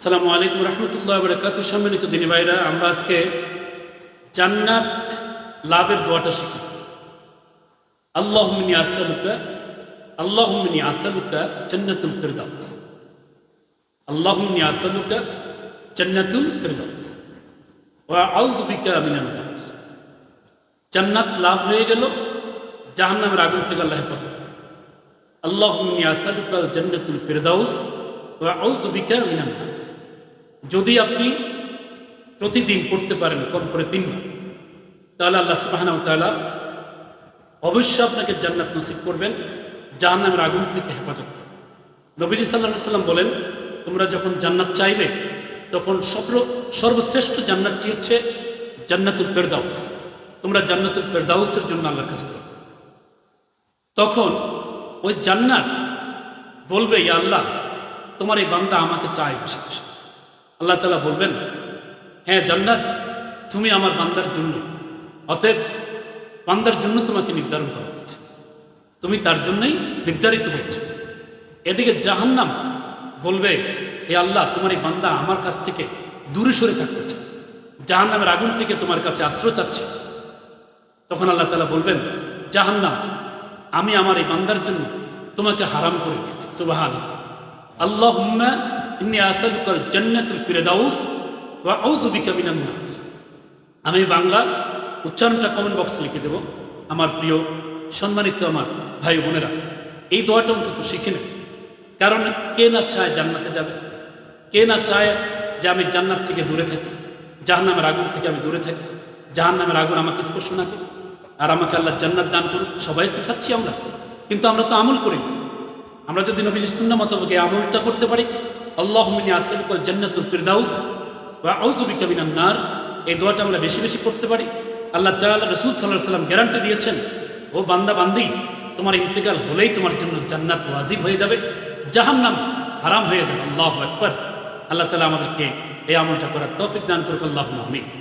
আসসালামু আলাইকুম রহমতুল্লাহ বরকাত সম্মানিত দিনী ভাইরা, আমরা আজকে জান্নাত লাভের দোয়াটা শিখি আল্লাহ মিনি আসালুকা আল্লাহ মিনি আসালুকা জান্নাতুল ফিরদাউস। আল্লাহ মিনি আসালুকা জান্নাতুল ফিরদাউস। ওয়া আউযু বিকা মিনান নার জান্নাত লাভ হয়ে গেল, জাহান্নামের আগুন থেকে আল্লাহ হেফাজত আল্লাহ মিনি আসালুকা জান্নাতুল ফিরদাউস আউযু বিকা মিনান নার যদি আপনি প্রতিদিন পড়তে পারেন কম করে তিনবার তাহলে আল্লাহ সুবাহানা তাআলা অবশ্যই আপনাকে জান্নাত নসিব করবেন, জাহান্নামের আগুন থেকে হেফাজত করবেন। নবীজি সাল্লাহ সাল্লাম বলেন, তোমরা যখন জান্নাত চাইবে, তখন সর্ব- সর্বশ্রেষ্ঠ জান্নাতটি হচ্ছে জান্নাতুল ফেরদাউস। তোমরা জান্নাতুল ফেরদাউসের জন্য আল্লাহর কাছে তখন ওই জান্নাত বলবে, ইয়া আল্লাহ, তোমার এই বান্দা আমাকে চায় বেশি বেশি। আল্লাহ তালা বলবেন হ্যাঁ জান্নাত, তুমি আমার বান্দার জন্য, অতএব বান্দার জন্য তোমাকে নির্ধারণ করা হয়েছে। তুমি তার জন্যই নির্ধারিত হয়েছে। এদিকে জাহান্নাম বলবে, হে আল্লাহ, তোমার এই বান্দা আমার কাছ থেকে দূরে সরে থাকতে চায়। জাহান্নামের আগুন থেকে তোমার কাছে আশ্রয় চাচ্ছে। তখন আল্লাহ তালা বলবেন, জাহান্নাম, আমি আমার এই বান্দার জন্য তোমাকে হারাম করে দিয়েছি। সুবাহান আল্লাহ হুম্মা ইন্নি আসালুকাল জান্নাতুল ফিরদাউস ওয়া আউযু বিকা মিনান আমি বাংলা উচ্চারণটা কমেন্ট বক্সে লিখে দেব। আমার প্রিয়, সম্মানিত আমার ভাই বোনেরা, এই দোয়াটা অন্তত শিখে নেন। কারণ কে না চায় জান্নাতে যাবে? কে না চায় যে আমি জান্নাত থেকে দূরে থাকি? জাহান্নামের আগুন থেকে আমি দূরে থাকি? জাহান্নামের আগুন আমাকে স্পর্শ না করি আর আমাকে আল্লাহ জান্নাত দান করুন সবাই তো চাচ্ছি আমরা। কিন্তু আমরা তো আমল করি। আমরা যদি নবীজির সুন্না মতকে আমলটা করতে পারি আল্লাহ মিনি জন্নাতুল ফিরদাউস বা মিনান নার। এই দোয়াটা আমরা বেশি বেশি করতে পারি। আল্লাহ তাআলা রসুল সাল্লাহ সাল্লাম গ্যারান্টি দিয়েছেন, ও বান্দা বান্দি, তোমার ইন্তেকাল হলেই তোমার জন্য জান্নাত ওয়াজিব হয়ে যাবে, জাহান্নাম হারাম হয়ে যাবে। আল্লাহ একবার আল্লাহ তালা আমাদেরকে এই আমলটা করার তৌফিক দান করুক। আল্লাহ আমিন।